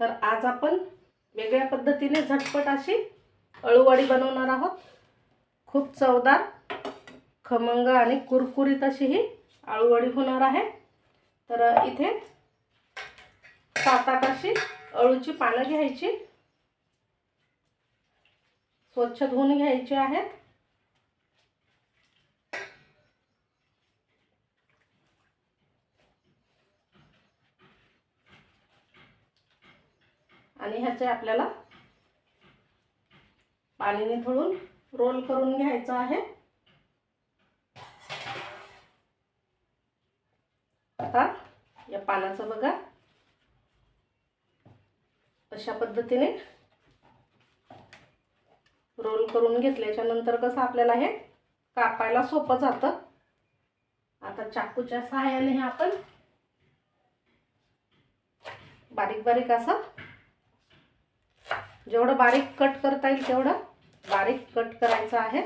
तर आज आपण वेगळ्या पद्धतीने झटपट अशी अळूवडी बनवणार आहोत. खूप चवदार खमंग आणि कुरकुरीत अशी ही अळूवडी होणार आहे. तर इथे सात आठ अशी अळूची पानं घ्यायची. स्वच्छ धुवून घ्यायची आहेत. आणि ह्याचे आपल्याला पाणीने थोडून रोल करून घ्यायचं आहे. आता या पानाचं बघा. अशा पद्धतीने रोल करून घेतल्याच्या नंतर कसं आपल्याला हे कापायला सोपं जातं. आता चाकूच्या सहाय्याने हे आपण बारीक बारीक असं जेवढं बारीक कट करता येईल तेवढं बारीक कट करायचं आहे.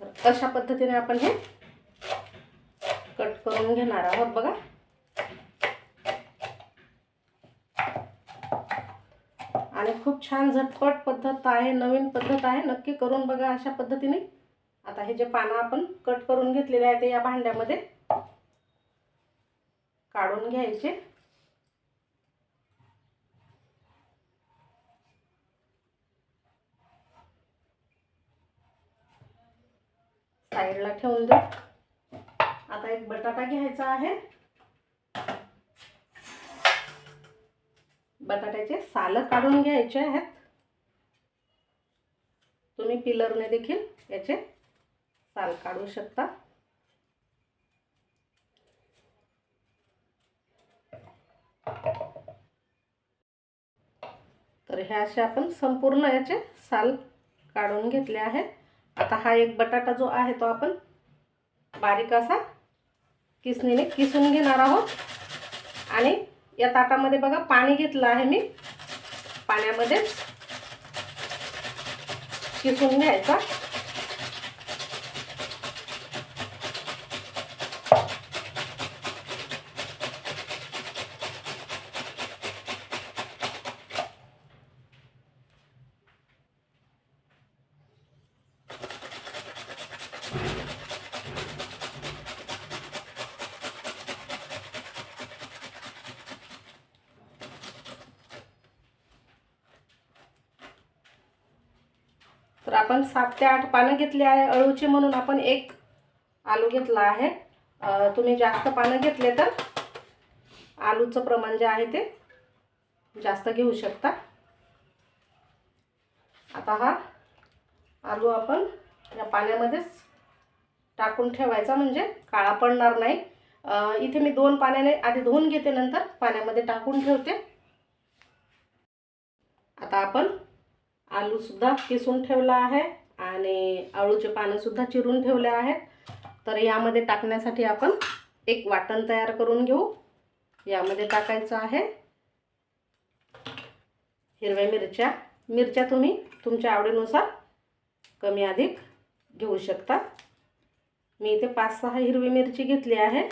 तर अशा पद्धतीने आपण हे कट करून घेणार आहोत बघा आणि खूप छान झटपट पद्धत आहे नवीन पद्धत आहे. नक्की करून बघा अशा पद्धतीने. आता हे जे पानं आपण कट करून घेतलेले आहे ते या भांड्यामध्ये काढून घ्यायचे. साईडला ठेवून देऊ. आता एक बटाटा घ्यायचा आहे. बटाट्याचे सालं काढून घ्यायचे आहेत. तुम्ही पिलरने देखील याचे साल काढू शकता. तर हे असे आपण संपूर्ण याचे साल काढून घेतले आहेत. आता हा एक बटाटा जो आहे तो आपण बारीक असा किसणीने किसून घेणार आहोत. आणि या ताटामध्ये बघा पाणी घेतलं आहे मी. पाण्यामध्ये किसून घ्यायचा. आपण सात ते आठ पानं घेतली आहे. अळूचे म्हणून आपण एक आलू घेतला आहे. तुम्ही जास्त पानं घेतले तर आलूचं प्रमाण जे आहे ते जास्त घेऊ शकता. आता हा आलू आपण या पाण्यामध्येच टाकून ठेवायचा म्हणजे काळा पडणार नाही. इथे मी दोन पाण्याने आधी धुवून घेते नंतर पाण्यामध्ये टाकून ठेवते. आता आपण आलूसुद्धा किसून ठेवला आहे आणि आळूचे पानंसुद्धा चिरून ठेवले आहेत. तर यामध्ये टाकण्यासाठी आपण एक वाटण तयार करून घेऊ. यामध्ये टाकायचं आहे हिरव्या मिरच्या. मिरच्या तुम्ही तुमच्या आवडीनुसार कमी अधिक घेऊ शकता. मी इथे पाच सहा हिरवी मिरची घेतली आहे.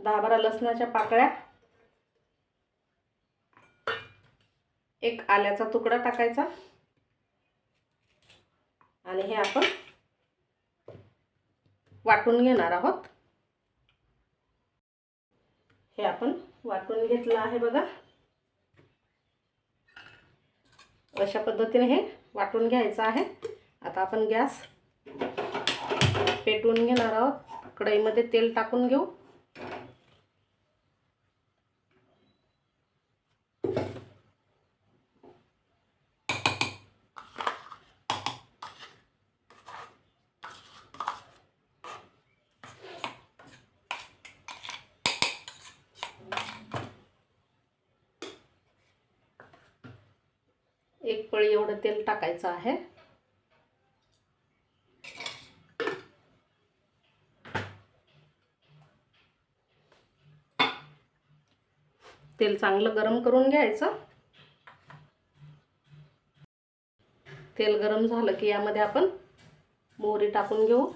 दहा बारा लसणाच्या पाकळ्या एक आल्याचा तुकडा टाकायचा. आणि हे आपण वाटून घेणार आहोत. हे आपण वाटून घेतलं आहे बघा. अशा पद्धतीने हे वाटून घ्यायचं आहे. आता आपण गॅस पेटवून घेणार आहोत. कढईमध्ये तेल टाकून घेऊ. पळी एवढं तेल टाकायचं आहे. तेल चांगलं गरम करून घ्यायचं. तेल गरम झालं की यामध्ये आपण मोहरी टाकून घेऊ.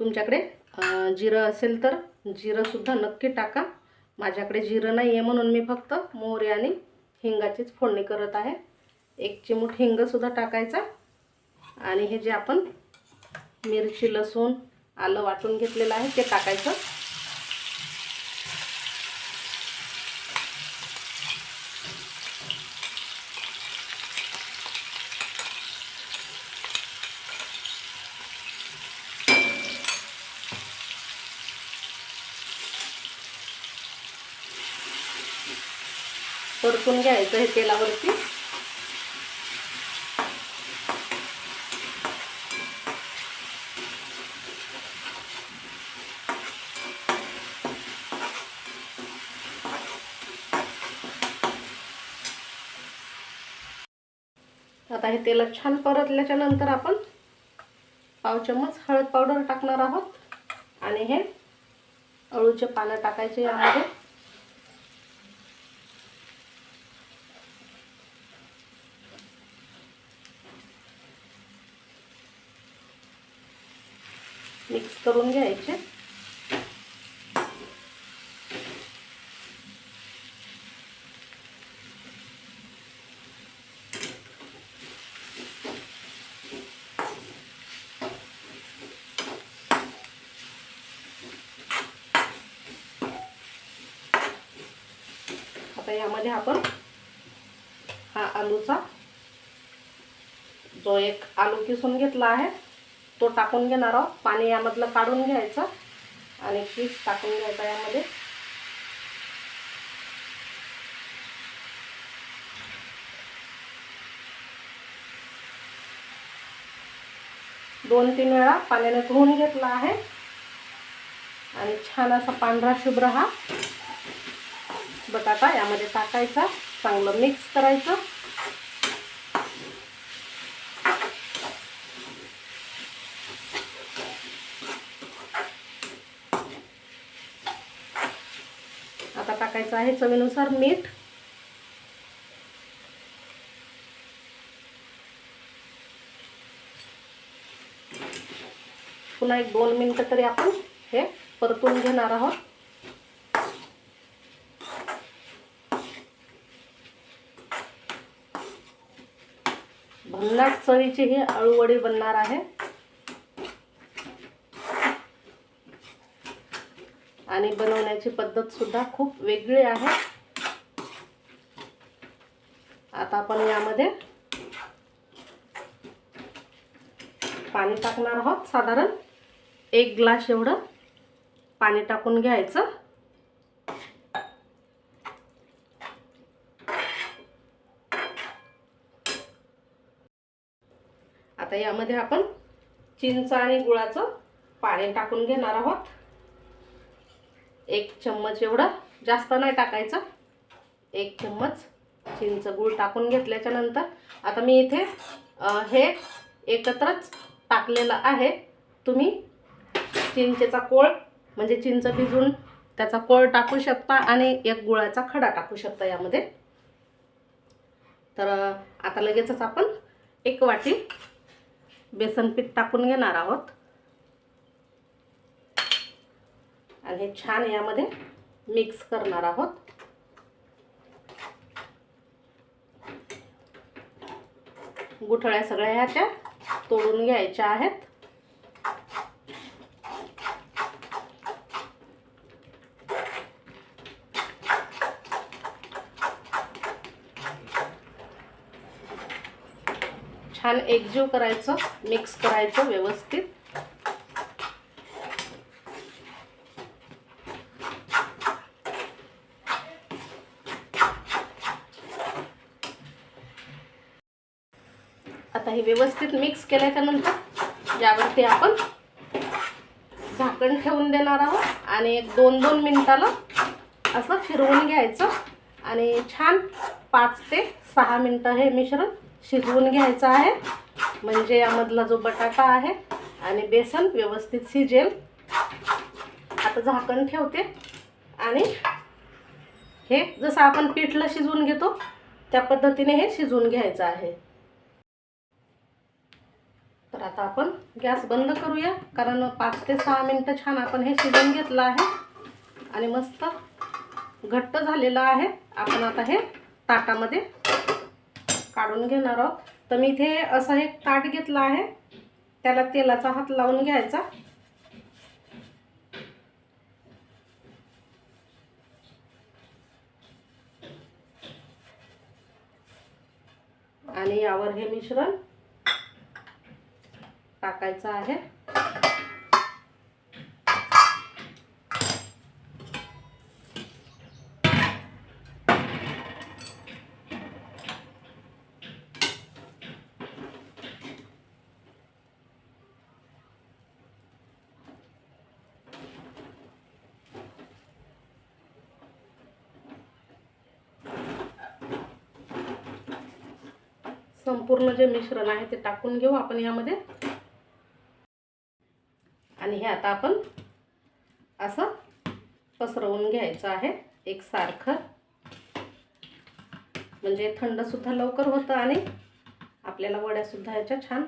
तुमच्याकडे जिरं असेल तर जिरंसुद्धा नक्की टाका. माझ्याकडे जिरं नाही आहे म्हणून मी फक्त मोहरी आणि हिंगाचीच फोडणी करत आहे. एक चिमूट हिंगसुद्धा टाकायचा. आणि हे जे आपण मिरची लसूण आलं वाटून घेतलेलं आहे ते टाकायचं. परतून घ्यायचं हे तेलावरती. आता हे तेलात छान परतल्याच्या नंतर आपण पाव चम्मच हळद पावडर टाकणार आहोत. आणि हे अळूचे पानं टाकायचे यामध्ये मिक्स करून घ्यायचे. आता यामध्ये आपण हा आलूचा जो एक आलू किसून घेतला आहे तो टाकून घेणार आहोत. पाणी यामधलं काढून घ्यायचं आणि पीस टाकून घ्यायचा यामध्ये. दोन तीन वेळा पाण्याने धुवून घेतला आहे. आणि छान असा पांढरा शुभ्र हा बटाटा यामध्ये टाकायचा. चांगलं मिक्स करायचं आता टाकायचं आहे चवीनुसार मीठ. पुन्हा एक दोन मिनटं तरी आपण हे परतून घेणार आहोत. भन्नाट चवीची ही अळूवडी बनणार आहे. आणि बनवण्याची पद्धत सुद्धा खूप वेगळी आहे. आता आपण यामध्ये पाणी टाकणार आहोत. साधारण एक ग्लास एवढं पाणी टाकून घ्यायचं. आता यामध्ये आपण चिंच आणि गुळाचं पाणी टाकून घेणार आहोत. एक चम्मच एवढं जास्त नाही टाकायचं. एक चम्मच चिंच गूळ टाकून घेतल्याच्या नंतर आता मी इथे हे एकत्रच टाकलेलं आहे. तुम्ही चिंचेचा कोळ म्हणजे चिंच भिजून त्याचा कोळ टाकू शकता आणि एक गुळाचा खडा टाकू शकता यामध्ये. तर आता लगेचच आपण एक वाटी बेसन पीठ टाकून घेणार आहोत. आणि हे छान यामध्ये मिक्स करणार आहोत. गुठळ्या सगळ्या ह्याच्या तोडून घ्यायच्या आहेत. छान एकजीव करायचं मिक्स करायचं व्यवस्थित. व्यवस्थित मिक्स केल्याच्यानंतर यावरती आपण झाकण ठेवून देणार आहोत. आणि एक दोन दोन मिनटाला असं फिरवून घ्यायचं. आणि छान पाच ते सहा मिनटं हे मिश्रण शिजवून घ्यायचं आहे. म्हणजे यामधला जो बटाटा आहे आणि बेसन व्यवस्थित शिजेल. आता झाकण ठेवते. आणि हे जसं आपण पीठला शिजवून घेतो त्या पद्धतीने हे शिजवून घ्यायचं आहे. तर आता आपण गॅस बंद करूया. कारण पाच ते सहा मिनटं छान आपण हे शिजून घेतलं आहे. आणि मस्त घट्ट झालेलं आहे. आपण आता हे ताटामध्ये काढून घेणार आहोत. तर मी इथे असं एक ताट घेतलं आहे. त्याला तेलाचा हात लावून घ्यायचा. आणि यावर हे मिश्रण टाकायचं आहे. संपूर्ण जे मिश्रण आहे ते टाकून घेऊ. आपण यामध्ये आणि हे आता आपण असं पसरवून घ्यायचं आहे. एकसारखं म्हणजे थंडसुद्धा लवकर होतं आणि आपल्याला वड्यासुद्धा याच्या छान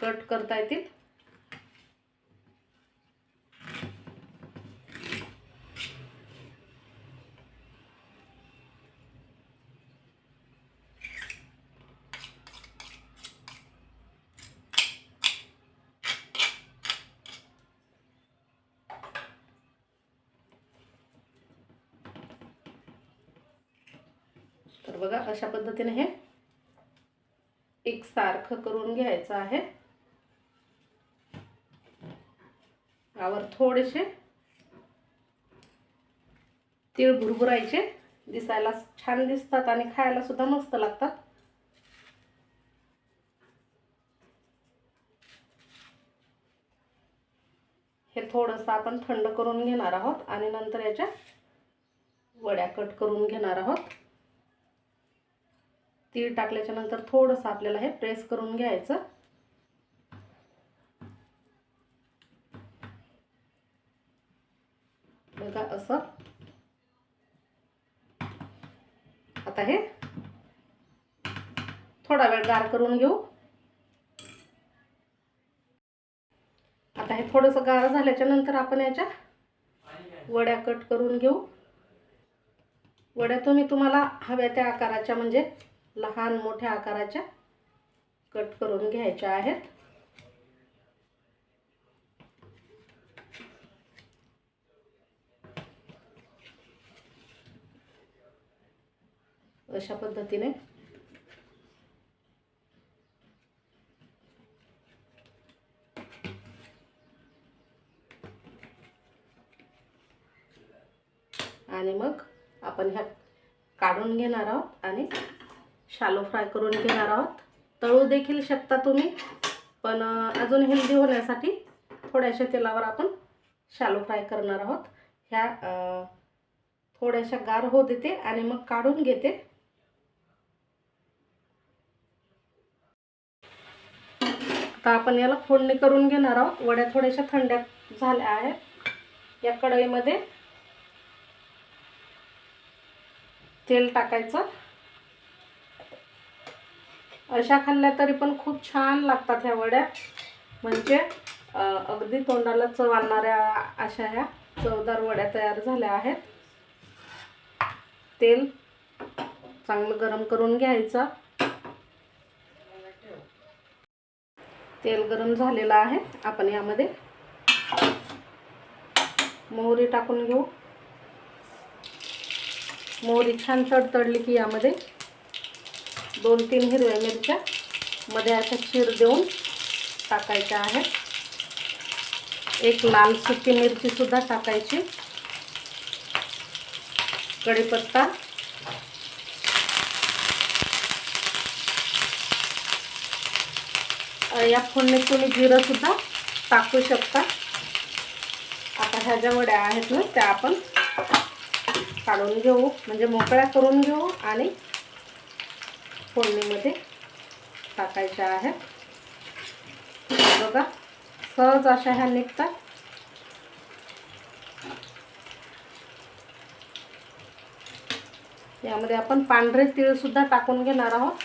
कट करता येतील तर बघा अशा पद्धतीने हे एक सारखं करून घ्यायचं आहे. यावर थोडेसे तीळ भुरभुरायचे दिसायला छान दिसतात आणि खायला सुद्धा मस्त लागतात. हे थोडंसं आपण थंड करून घेणार आहोत आणि नंतर याच्या वड्या कट करून घेणार आहोत. तीळ टाकल्याच्या नंतर थोडंसं आपल्याला हे प्रेस करून घ्यायचं. बघा असं. आता हे थोडा वेळ गार करून घेऊ. आता हे थोडंसं गार झाल्याच्यानंतर आपण याच्या वड्या कट करून घेऊ. वड्या तुम्ही तुम्हाला हव्या त्या आकाराच्या म्हणजे लहान मोठ्या आकाराच्या कट करून घ्यायच्या आहेत. अशा पद्धतीने आणि मग आपण ह्या काढून घेणार आहोत आणि शालो फ्राय करून घेणार आहोत. तळू देखील शकता तुम्ही पण अजून हेल्दी होण्यासाठी थोड्याशा तेलावर आपण शालो फ्राय करणार आहोत. ह्या थोड्याशा गार होऊ देते आणि मग काढून घेते. आता आपण याला फोडणी करून घेणार आहोत. वड्या थोड्याशा थंड्या झाल्या आहेत. या कढईमध्ये तेल टाकायचं. अशा खाल्ल्या तरी पण खूप छान लागतात ह्या वड्या. म्हणजे अगदी तोंडाला चव आणणाऱ्या अशा ह्या चवदार वड्या तयार झाल्या आहेत. तेल चांगलं गरम करून घ्यायचं. तेल गरम झालेलं आहे. आपण यामध्ये मोहरी टाकून घेऊ. मोहरी छान तडतडली की यामध्ये दोन तीन हिरव्या मिरच्या मध्ये अशा खीर देऊन टाकायच्या आहेत एक लाल सुकी मिरचीसुद्धा टाकायची. कढीपत्ता. या फोडणीत तुम्ही जिरंसुद्धा टाकू शकता. आता ह्या ज्या वड्या आहेत ना त्या आपण काढून घेऊ. म्हणजे मोकळ्या करून घेऊ आणि फोडणीमध्ये टाकायच्या आहेत बघा सहज अशा ह्या निघतात. यामध्ये आपण पांढरे तीळसुद्धा टाकून घेणार आहोत.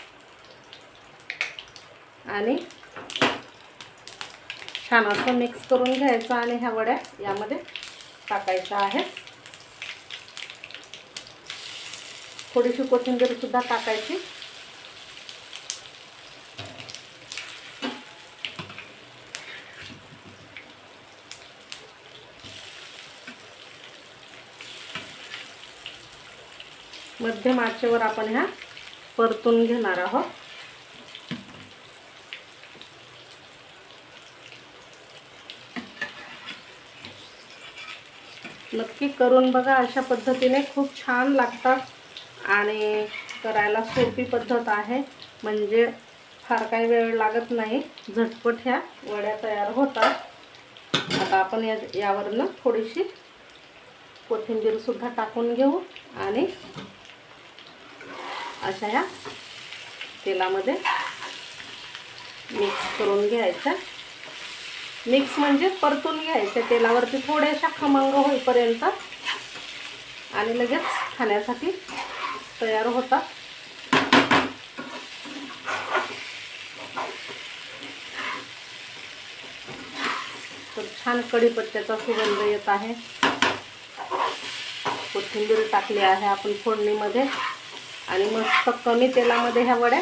आणि छान असं मिक्स करून घ्यायचं आणि ह्या वड्या यामध्ये टाकायच्या आहेत. थोडीशी कोथिंबीरसुद्धा टाकायची. मध्यम आचेवर आपण ह्या परतून घेणार आहोत. नक्की करून बघा अशा पद्धतीने खूप छान लागतात आणि करायला सोपी पद्धत आहे. म्हणजे फार काही वेळ लागत नाही. झटपट ह्या वड्या तयार होतात. आता आपण या यावरनं थोडीशी कोथिंबीरसुद्धा टाकून घेऊ आणि अशा ह्या तेलामध्ये मिक्स करून घ्यायच्या मिक्स म्हणजे परतून घ्यायच्या तेलावरती थोड्याशा खमंग होईपर्यंत आणि लगेच खाण्यासाठी तयार होतात. तर छान कढीपत्त्याचा सुगंध येत आहे. कोथिंबीर टाकली आहे आपण फोडणीमध्ये. आणि मस्त कमी तेलामध्ये ह्या वड्या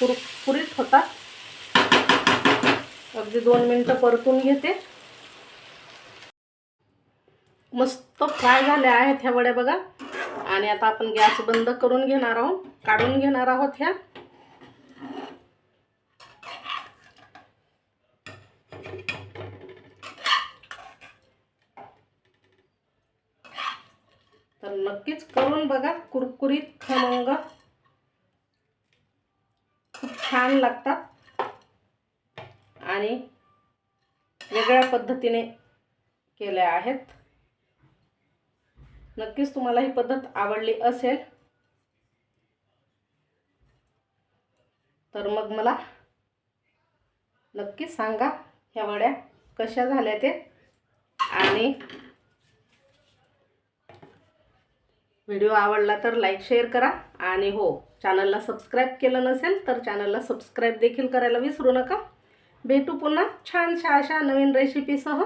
कुरकुरीत होतात. अगदी दोन मिनटं परतून घेते. मस्त फ्राय झाल्या आहेत ह्या वड्या बघा. आणि आता आपण गॅस बंद करून घेणार आहोत काढून घेणार आहोत ह्या. तर नक्कीच करून बघा. कुरकुरीत खमंग. खूप छान लागतात. आणि वेगळ्या पद्धतीने केल्या आहेत. नक्कीच तुम्हाला ही पद्धत आवडली असेल तर मग मला नक्की सांगा ह्या वड्या कशा झाल्या ते. आणि व्हिडिओ आवडला तर लाईक शेअर करा. आणि हो चॅनलला सबस्क्राईब केलं नसेल तर चॅनलला सबस्क्राईब देखील करायला विसरू नका. भेटू पुन्हा छानशा अशा नवीन रेसिपीसह